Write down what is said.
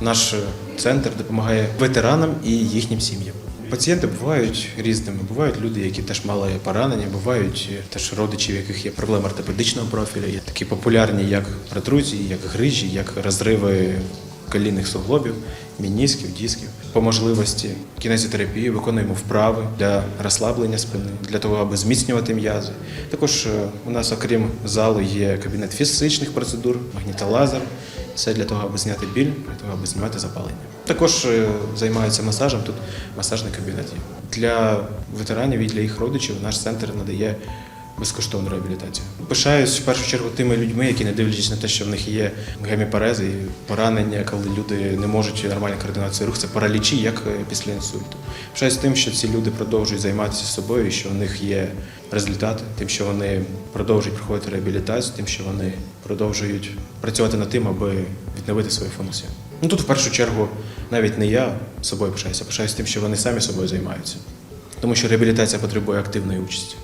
Наш центр допомагає ветеранам і їхнім сім'ям. Пацієнти бувають різними. Бувають люди, які теж мали поранення, бувають теж родичі, в яких є проблеми ортопедичного профілю. Є такі популярні, як протрузії, як грижі, як розриви колінних суглобів, мінісків, дисків. По можливості кінезітерапії виконуємо вправи для розслаблення спини, для того, аби зміцнювати м'язи. Також е, у нас, окрім залу, є кабінет фізичних процедур, магнітолазер. Все для того, аби зняти біль, для того, аби знімати запалення. Також е, займаються масажем. Тут масажний кабінет. Для ветеранів і для їх родичів наш центр надає безкоштовну реабілітацію. Пишаюсь в першу чергу тими людьми, які не дивлячись на те, що в них є геміпарези і поранення, коли люди не можуть нормально координацію рух, це паралічі, як е, після інсульту. Пишаюсь тим, що ці люди продовжують займатися собою, що в них є результати, тим, що вони продовжують проходити реабілітацію, тим, що вони продовжують працювати над тим, аби відновити свою функцію. Ну тут в першу чергу навіть не я собою пишаюся, пишаюся тим, що вони самі собою займаються. Тому що реабілітація потребує активної участі.